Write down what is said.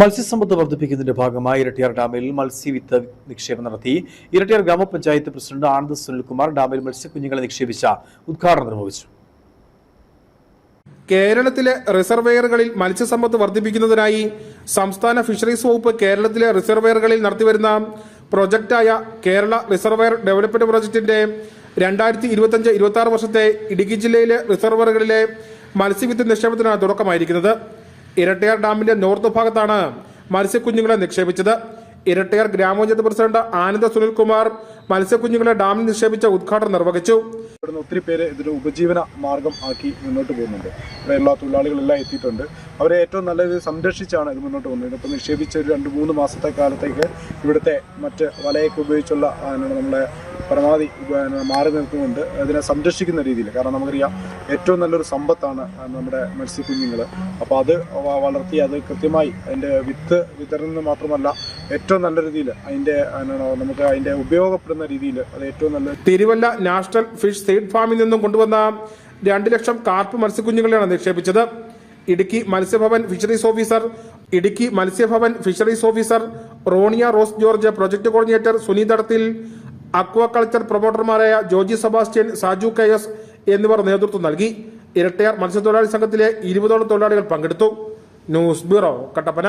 മത്സ്യസമ്പത്ത് വർദ്ധിപ്പിക്കുന്നതിന്റെ ഭാഗമായി ഇരട്ടിയാർ ഡാമിൽ മത്സ്യവിത്ത് നിക്ഷേപം നടത്തി. ഇരട്ടിയാർ ഗ്രാമപഞ്ചായത്ത് പ്രസിഡന്റ് ആനന്ദ് സുനിൽകുമാർ ഡാമിൽ മത്സ്യക്കുഞ്ഞുങ്ങളെ നിക്ഷേപിച്ച ഉദ്ഘാടനം നിർവഹിച്ചു. കേരളത്തിലെ റിസർവെയറുകളിൽ മത്സ്യസമ്പത്ത് വർദ്ധിപ്പിക്കുന്നതിനായി സംസ്ഥാന ഫിഷറീസ് വകുപ്പ് കേരളത്തിലെ റിസർവെയറുകളിൽ നടത്തിവരുന്ന പ്രൊജക്റ്റായ കേരള റിസർവെയർ ഡെവലപ്മെന്റ് പ്രൊജക്ടിന്റെ രണ്ടായിരത്തി ഇരുപത്തഞ്ച് ഇരുപത്തി ആറ് വർഷത്തെ ഇടുക്കി ജില്ലയിലെ റിസർവറുകളിലെ മത്സ്യവിത്ത് നിക്ഷേപത്തിനാണ് തുടക്കമായിരിക്കുന്നത്. ഇരട്ടയാർ ഡാമിന്റെ നോർത്ത് ഭാഗത്താണ് മത്സ്യക്കുഞ്ഞുങ്ങളെ നിക്ഷേപിച്ചത്. ഇരട്ടയാർ ഗ്രാമപഞ്ചായത്ത് പ്രസിഡന്റ് ആനന്ദ സുനിൽകുമാർ മത്സ്യക്കുഞ്ഞുങ്ങളെ ഡാമിൽ നിക്ഷേപിച്ച ഉദ്ഘാടനം നിർവഹിച്ചു. ഇവിടുന്ന് ഒത്തിരി പേര് ഇതൊരു ഉപജീവന മാർഗം ആക്കി മുന്നോട്ട് പോകുന്നുണ്ട്. ഇവിടെയുള്ള തൊഴിലാളികളെല്ലാം എത്തിയിട്ടുണ്ട്. അവരെ ഏറ്റവും നല്ല രീതിയിൽ സംരക്ഷിച്ചാണ് ഇത് മുന്നോട്ട് പോകുന്നത് ഇതിപ്പോൾ നിക്ഷേപിച്ച ഒരു രണ്ട് മൂന്ന് മാസത്തെ കാലത്തേക്ക് ഇവിടുത്തെ മറ്റ് വലയൊക്കെ ഉപയോഗിച്ചുള്ള നമ്മളെ പരമാവധി മാറി നിൽക്കുന്നുണ്ട്. അതിനെ സംരക്ഷിക്കുന്ന രീതിയിൽ. കാരണം നമുക്കറിയാം ഏറ്റവും നല്ലൊരു സമ്പത്താണ് നമ്മുടെ മത്സ്യക്കുഞ്ഞുങ്ങൾ അപ്പോൾ അത് വളർത്തി അത് കൃത്യമായി അതിന്റെ വിത്ത് വിതരണം മാത്രമല്ല ഏറ്റവും നല്ല രീതിയിൽ അതിന്റെ നമുക്ക് അതിന്റെ ഉപയോഗപ്പെടുന്ന രീതിയിൽ അത് ഏറ്റവും നല്ല തിരുവല്ല നാഷണൽ ഫിഷ് സീഡ് ഫാമിൽ നിന്നും കൊണ്ടുവന്ന രണ്ട് ലക്ഷം കാർപ്പ് മത്സ്യക്കുഞ്ഞുങ്ങളെയാണ് നിക്ഷേപിച്ചത്. Idukki Matsyabhavan fisheries officer Idukki Matsyabhavan fisheries officer Roniya Rose George project coordinator Suni Thadathil aquaculture പ്രൊമോട്ടർമാരായ Joji Sebastian Saju K S എന്നിവർ നേതൃത്വം നൽകി. ഇരട്ടയാർ മത്സ്യത്തൊഴിലാളി സംഘത്തിലെ ഇരുപതോളം തൊഴിലാളികൾ പങ്കെടുത്തു. News bureau Kattappana.